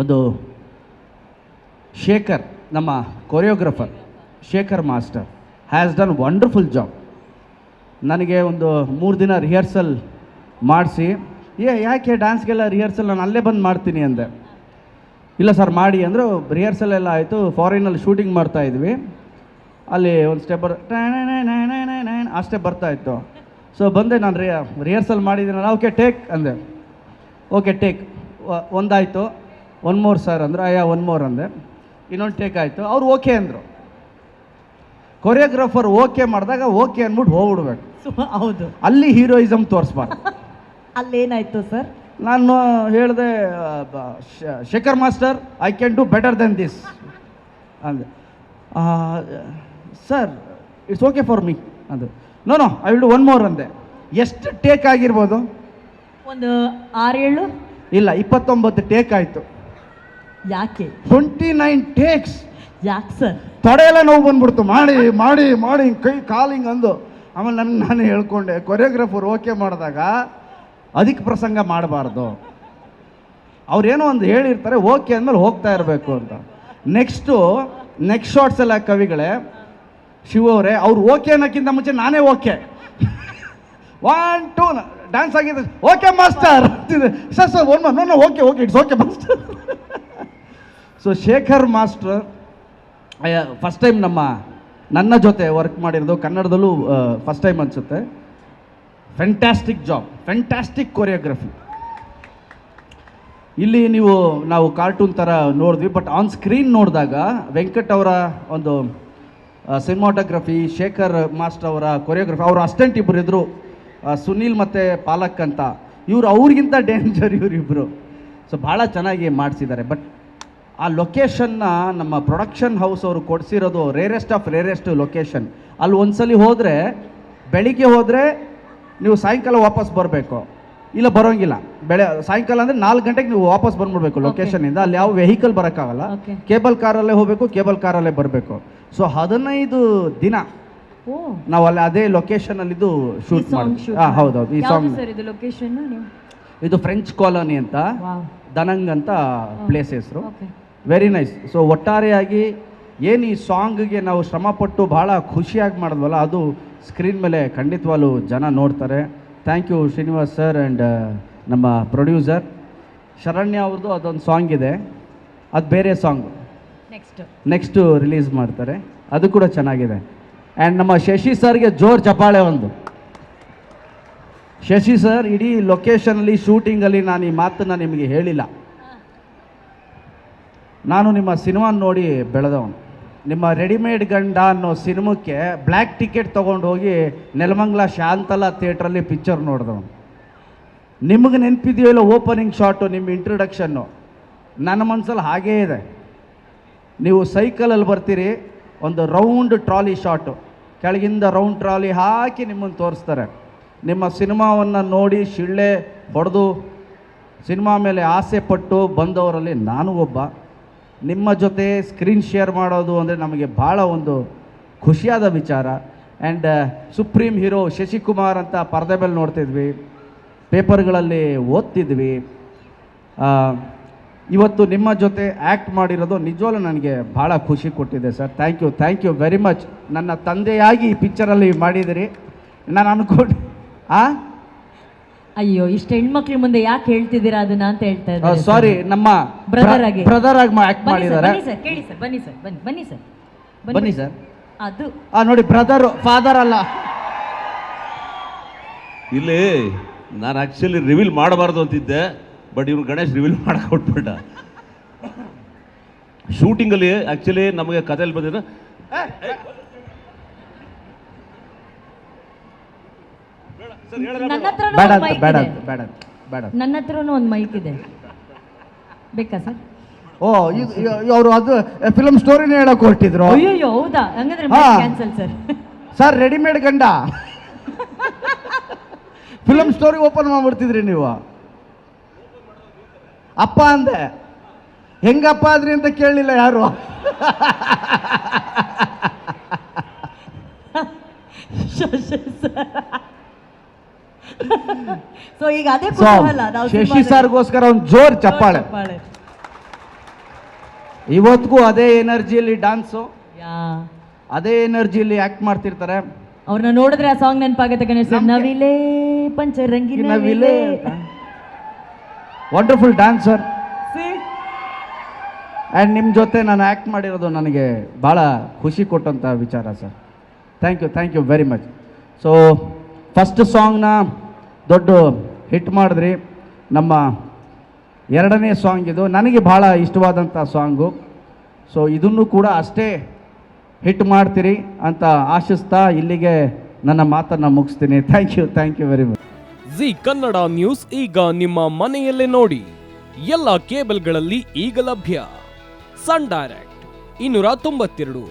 ಒಂದು ಶೇಖರ್, ನಮ್ಮ choreographer Shekhar master has done wonderful job ನನಗೆ ಒಂದು ಮೂರು ದಿನ ರಿಹರ್ಸಲ್ ಮಾಡಿಸಿ. ಏ, ಯಾಕೆ ಡ್ಯಾನ್ಸ್ಗೆಲ್ಲ ರಿಹರ್ಸಲ್ ನಾನು ಅಲ್ಲೇ ಬಂದು ಮಾಡ್ತೀನಿ ಅಂದೆ. ಇಲ್ಲ ಸರ್ ಮಾಡಿ ಅಂದರು ರಿಹರ್ಸಲ್ ಎಲ್ಲ ಆಯಿತು ಫಾರಿನಲ್ಲಿ ಶೂಟಿಂಗ್ ಮಾಡ್ತಾ ಇದ್ವಿ. ಅಲ್ಲಿ ಒಂದು ಸ್ಟೆಪ್ ಬರ್ ಆ ಸ್ಟೆಪ್ ಬರ್ತಾ ಇತ್ತು. ಸೊ ಬಂದೆ ನಾನು ರಿಹರ್ಸಲ್ ಮಾಡಿದ್ದೀನಲ್ಲ ಓಕೆ ಟೇಕ್ ಅಂದೆ. ಓಕೆ ಟೇಕ್ ಒಂದಾಯಿತು. ಒನ್ ಮೋರ್ ಸರ್ ಅಂದ್ರೆ ಅಯ್ಯ ಒನ್ ಮೋರ್ ಅಂದೆ. ಇನ್ನೊಂದು ಟೇಕ್ ಆಯಿತು. ಅವ್ರು ಓಕೆ ಅಂದರು. ಕೊರಿಯೋಗ್ರಾಫರ್ ಓಕೆ ಮಾಡಿದಾಗ ಓಕೆ ಅಂದ್ಬಿಟ್ಟು ಹೋಗ್ಬಿಡ್ಬೇಕು. ಹೌದು. ಅಲ್ಲಿ ಹೀರೋಯಿಸಮ್ ತೋರಿಸ್ಬಾರ್ದು. ಅಲ್ಲೇನಾಯ್ತು ಸರ್ ನಾನು ಹೇಳಿದೆ Shekhar master I can do better than this ಅಂದೆ. Sir it's okay for me ಅದು. No no I will do one more ಅಂದೆ. ಎಷ್ಟು ಟೇಕ್ ಆಗಿರ್ಬೋದು? ಒಂದು ಆರೇಳು ಇಲ್ಲ ಇಪ್ಪತ್ತೊಂಬತ್ತು ಟೇಕ್ ಆಯಿತು. ಯಾಕೆ? ಟ್ವೆಂಟಿ ನೈನ್ ಟೇಕ್ಸ್ ಯಾಕೆ ಸರ್? ತಡೆಯೆಲ್ಲ ನೋವು ಬಂದ್ಬಿಡ್ತು. ಮಾಡಿ ಮಾಡಿ ಮಾಡಿ ಹಿಂಗ್ ಕೈ ಕಾಲು ಹಿಂಗೆ ಅಂದು. ಆಮೇಲೆ ನನ್ನ ನಾನು ಹೇಳ್ಕೊಂಡೆ ಕೊರಿಯೋಗ್ರಾಫರ್ ಓಕೆ ಮಾಡಿದಾಗ ಅದಕ್ಕೆ ಪ್ರಸಂಗ ಮಾಡಬಾರ್ದು. ಅವ್ರೇನೋ ಒಂದು ಹೇಳಿರ್ತಾರೆ ಓಕೆ ಅಂದಮೇಲೆ ಹೋಗ್ತಾ ಇರಬೇಕು ಅಂತ. ನೆಕ್ಸ್ಟು ನೆಕ್ಸ್ಟ್ ಶಾರ್ಟ್ಸ್ ಎಲ್ಲ ಕವಿಗಳೇ ಶಿವ ಅವರೇ ಅವ್ರು ಓಕೆ ಅನ್ನೋಕ್ಕಿಂತ ಮುಂಚೆ ನಾನೇ ಓಕೆ ಒನ್ ಟೂ ಡ್ಯಾನ್ಸ್ ಆಗಿದೆ okay master sir sir one no no okay okay it's okay master so Shekhar master first time ನಮ್ಮ, ನನ್ನ ಜೊತೆ ವರ್ಕ್ ಮಾಡಿರೋದು ಕನ್ನಡದಲ್ಲೂ ಫಸ್ಟ್ ಟೈಮ್ ಅನಿಸುತ್ತೆ. ಫ್ಯಾಂಟ್ಯಾಸ್ಟಿಕ್ ಜಾಬ್ ಫ್ಯಾಂಟ್ಯಾಸ್ಟಿಕ್ ಕೊರಿಯೋಗ್ರಫಿ ಇಲ್ಲಿ ನೀವು, ನಾವು ಕಾರ್ಟೂನ್ ಥರ ನೋಡಿದ್ವಿ ಬಟ್ ಆನ್ ಸ್ಕ್ರೀನ್ ನೋಡಿದಾಗ ವೆಂಕಟ್ ಅವರ ಒಂದು ಸಿನಿಮಾಟೋಗ್ರಫಿ ಶೇಖರ್ ಮಾಸ್ಟರ್ ಅವರ ಕೊರಿಯೋಗ್ರಫಿ ಅವರು ಅಸ್ಟೆಂಟ್ ಇಬ್ಬರು ಇದ್ದರು ಸುನೀಲ್ ಮತ್ತು ಪಾಲಕ್ ಅಂತ. ಇವರು ಅವ್ರಿಗಿಂತ ಡೇಂಜರ್ ಇವರಿಬ್ಬರು ಸೊ ಭಾಳ ಚೆನ್ನಾಗಿ ಮಾಡಿಸಿದ್ದಾರೆ ಬಟ್ ಆ ಲೊಕೇಶನ್ನ ನಮ್ಮ ಪ್ರೊಡಕ್ಷನ್ ಹೌಸ್ ಅವರು ಕೊಡಿಸಿರೋದು ರೇರೆಸ್ಟ್ ಆಫ್ ರೇರೆಸ್ಟ್ ಲೊಕೇಶನ್ ಅಲ್ಲಿ ಒಂದ್ಸಲಿ ಹೋದರೆ ಬೆಳಿಗ್ಗೆ ಹೋದರೆ ನೀವು ಸಾಯಂಕಾಲ ವಾಪಸ್ ಬರಬೇಕು. ಇಲ್ಲ ಬರೋಂಗಿಲ್ಲ. ಬೆಳೆ ಸಾಯಂಕಾಲ ಅಂದರೆ ನಾಲ್ಕು ಗಂಟೆಗೆ ನೀವು ವಾಪಸ್ ಬಂದ್ಬಿಡ್ಬೇಕು ಲೊಕೇಶನಿಂದ ಅಲ್ಲಿ ಯಾವ ವೆಹಿಕಲ್ ಬರೋಕ್ಕಾಗಲ್ಲ. ಕೇಬಲ್ ಕಾರಲ್ಲೇ ಹೋಗಬೇಕು ಕೇಬಲ್ ಕಾರಲ್ಲೇ ಬರಬೇಕು. ಸೊ ಹದಿನೈದು ದಿನ ನಾವು ಅಲ್ಲಿ ಅದೇ ಲೊಕೇಶನಲ್ಲಿದ್ದು ಶೂಟ್ ಮಾಡಿ ಹೌದೌದು. ಈ ಸಾಂಗ್ ಸರ್ ಇದು ಲೊಕೇಶನ್ ನೀವು? ಇದು ಫ್ರೆಂಚ್ ಕಾಲೋನಿ ಅಂತ. ದನಂಗ್ ಅಂತ ಪ್ಲೇಸ್ ಹೆಸರು. ವೆರಿ ನೈಸ್ ಸೊ ಒಟ್ಟಾರೆಯಾಗಿ ಏನು ಈ ಸಾಂಗ್ಗೆ ನಾವು ಶ್ರಮಪಟ್ಟು ಭಾಳ ಖುಷಿಯಾಗಿ ಮಾಡಿದ್ವಲ್ಲ ಅದು ಸ್ಕ್ರೀನ್ ಮೇಲೆ ಖಂಡಿತವಾಗ್ಲೂ ಜನ ನೋಡ್ತಾರೆ. Thank you Srinivas sir and ನಮ್ಮ ಪ್ರೊಡ್ಯೂಸರ್ ಶರಣ್ಯ ಅವ್ರದ್ದು ಅದೊಂದು ಸಾಂಗ್ ಇದೆ. ಅದು ಬೇರೆ ಸಾಂಗು ನೆಕ್ಸ್ಟ್ ನೆಕ್ಸ್ಟು ರಿಲೀಸ್ ಮಾಡ್ತಾರೆ. ಅದು ಕೂಡ ಚೆನ್ನಾಗಿದೆ. ಆ್ಯಂಡ್ ನಮ್ಮ ಶಶಿ ಸರ್ಗೆ ಜೋರ್ ಚಪಾಳೆ ಒಂದು. ಶಶಿ ಸರ್ ಇಡೀ ಲೊಕೇಶನಲ್ಲಿ ಶೂಟಿಂಗಲ್ಲಿ ನಾನು ಈ ಮಾತನ್ನು ನಿಮಗೆ ಹೇಳಿಲ್ಲ. ನಾನು ನಿಮ್ಮ ಸಿನಿಮಾ ನೋಡಿ ಬೆಳೆದವನು. ನಿಮ್ಮ ರೆಡಿಮೇಡ್ ಗಂಡ ಅನ್ನೋ ಸಿನಿಮಕ್ಕೆ ಬ್ಲ್ಯಾಕ್ ಟಿಕೆಟ್ ತೊಗೊಂಡು ಹೋಗಿ ನೆಲಮಂಗ್ಲ ಶಾಂತಲಾ ಥಿಯೇಟ್ರಲ್ಲಿ ಪಿಕ್ಚರ್ ನೋಡಿದವನು. ನಿಮಗೆ ನೆನಪಿದೆಯೋ ಇಲ್ಲ ಓಪನಿಂಗ್ ಶಾಟು, ನಿಮ್ಮ ಇಂಟ್ರೊಡಕ್ಷನ್ನು ನನ್ನ ಮನಸ್ಸಲ್ಲಿ ಹಾಗೇ ಇದೆ. ನೀವು ಸೈಕಲಲ್ಲಿ ಬರ್ತೀರಿ, ಒಂದು ರೌಂಡ್ ಟ್ರಾಲಿ ಶಾಟು. ಕೆಳಗಿಂದ ರೌಂಡ್ ಟ್ರಾಲಿ ಹಾಕಿ ನಿಮ್ಮನ್ನು ತೋರಿಸ್ತಾರೆ. ನಿಮ್ಮ ಸಿನಿಮಾವನ್ನು ನೋಡಿ ಶಿಳ್ಳೆ ಹೊಡೆದು, ಸಿನಿಮಾ ಮೇಲೆ ಆಸೆ ಪಟ್ಟು ಬಂದವರಲ್ಲಿ ನಾನು ಒಬ್ಬ. ನಿಮ್ಮ ಜೊತೆ ಸ್ಕ್ರೀನ್ ಶೇರ್ ಮಾಡೋದು ಅಂದರೆ ನಮಗೆ ಭಾಳ ಒಂದು ಖುಷಿಯಾದ ವಿಚಾರ. ಆ್ಯಂಡ್ ಸುಪ್ರೀಂ ಹೀರೋ ಶಶಿಕುಮಾರ್ ಅಂತ ಪರದೆ ಮೇಲೆ ನೋಡ್ತಿದ್ವಿ. ಪೇಪರ್ಗಳಲ್ಲಿ ಓದ್ತಿದ್ವಿ. ಇವತ್ತು ನಿಮ್ಮ ಜೊತೆ ಆ್ಯಕ್ಟ್ ಮಾಡಿರೋದು ನಿಜವಾಗ್ಲೂ ನನಗೆ ಭಾಳ ಖುಷಿ ಕೊಟ್ಟಿದೆ sir. Thank you thank you very much ನನ್ನ ತಂದೆಯಾಗಿ ಈ ಪಿಕ್ಚರಲ್ಲಿ ಮಾಡಿದಿರಿ. ನಾನು ಅನ್ಕೊಂಡು ಆ? ಅಯ್ಯೋ ಇಷ್ಟು ಹೆಣ್ಮಕ್ಳ ಮುಂದೆ ಯಾಕೆ ಹೇಳ್ತಿದ್ದೀರಾ ಅದನ್ನ ಅಂತ ಹೇಳ್ತಾ ಸಾರಿ. ನಮ್ಮ Brother ಆಗಿ. ಬ್ರದರ್ ಆಗಿ ಆಕ್ಟ್ ಮಾಡಿದ್ದಾರೆ ಬನ್ನಿ ಸರ್ ಕೇಳಿ ಸರ್ ಬನ್ನಿ ಸರ್ ಬನ್ನಿ ಬನ್ನಿ ಸರ್ ಬನ್ನಿ ಸರ್. ಅದು ಆ ನೋಡಿ ಬ್ರದರ್ ಫಾದರ್ ಅಲ್ಲ. ಇಲ್ಲಿ ನಾನು ಆ್ಯಕ್ಚುಲಿ ರಿವೀಲ್ ಮಾಡಬಾರ್ದು ಅಂತಿದ್ದೆ ಬಟ್ ಇವ್ರು ಗಣೇಶ್ ರಿವೀಲ್ ಮಾಡಕ್ಕೆ ಕೊಟ್ಬಿಟ್ಟ ಶೂಟಿಂಗಲ್ಲಿ ಆ್ಯಕ್ಚುಲಿ ನಮಗೆ ಕಥೆಯಲ್ಲಿ ಬಂದಿರೋ ನನ್ನ ಹತ್ರನೂ ಬೇಡ ಒಂದು ಮೈಕ್ ಇದೆ. ಬೇಕಾ ಸರ್? ಓ ಅವರು ಅದು ಫಿಲಂ ಸ್ಟೋರಿನೇ ಹೇಳಕ್ ಹೊರಟಿದ್ರು. ಅಯ್ಯೋ ಹೌದಾ? ಹಂಗಂದ್ರೆ ಕ್ಯಾನ್ಸಲ್ ಸರ್ ಸರ್ ರೆಡಿಮೇಡ್ ಗಂಡ. ಫಿಲಂ ಸ್ಟೋರಿ ಓಪನ್ ಮಾಡ್ಬಿಡ್ತಿದ್ರಿ ನೀವು. ಅಪ್ಪ ಅಂದೆ ಹೆಂಗಪ್ಪ ಆದ್ರಿ ಅಂತ ಕೇಳಲಿಲ್ಲ ಯಾರು? ಸೊ ಈಗ ಅದೇ ಕುತೂಹಲ ನಾವು ಶಶಿ ಸರ್ಗೋಸ್ಕರ ಒಂದು ಜೋರ್ ಚಪ್ಪಾಳೆ. ಚಪ್ಪಾಳೆ. ಇವತ್ತಿಗೂ ಅದೇ ಎನರ್ಜಿಯಲ್ಲಿ ಡಾನ್ಸ್. ಅದೇ ಎನರ್ಜಿಯಲ್ಲಿ ಆಕ್ಟ್ ಮಾಡ್ತಿರ್ತಾರೆ. ಅವ್ರನ್ನ ನೋಡಿದ್ರೆ ಆ ಸಾಂಗ್ ನೆನಪಾಗತ್ತೆ ಗಣೇಶ್ ಸರ್. ನವಿಲೇ ಪಂಚರಂಗಿ ನವಿಲೆ ವಂಡರ್ಫುಲ್ ಡ್ಯಾನ್ಸರ್ ಆ್ಯಂಡ್ ನಿಮ್ಮ ಜೊತೆ ನಾನು ಆ್ಯಕ್ಟ್ ಮಾಡಿರೋದು ನನಗೆ ಭಾಳ ಖುಷಿ ಕೊಟ್ಟಂಥ ವಿಚಾರ sir. Thank you thank you very much so first ಸಾಂಗ್ನ ದೊಡ್ಡ ಹಿಟ್ ಮಾಡಿದ್ರಿ. ನಮ್ಮ ಎರಡನೇ ಸಾಂಗ್ ಇದು. ನನಗೆ ಭಾಳ ಇಷ್ಟವಾದಂಥ ಸಾಂಗು ಸೊ ಇದನ್ನು ಕೂಡ ಅಷ್ಟೇ ಹಿಟ್ ಮಾಡ್ತೀರಿ ಅಂತ ಆಶಿಸ್ತಾ ಇಲ್ಲಿಗೆ ನನ್ನ ಮಾತನ್ನು ಮುಗಿಸ್ತೀನಿ. Thank you thank you very much Zee Kannada news ಈಗ ನಿಮ್ಮ ಮನೆಯಲ್ಲೇ ನೋಡಿ. ಎಲ್ಲ ಕೇಬಲ್ಗಳಲ್ಲಿ ಈಗ ಲಭ್ಯ. ಸನ್ ಡೈರೆಕ್ಟ್ ಇನ್ನೂರ ತೊಂಬತ್ತೆರಡು,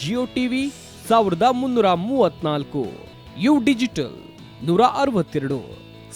ಜಿಯೋ ಟಿವಿ ಸಾವಿರದ ಮುನ್ನೂರ ಮೂವತ್ನಾಲ್ಕು ಯು ಡಿಜಿಟಲ್ ನೂರ ಅರವತ್ತೆರಡು.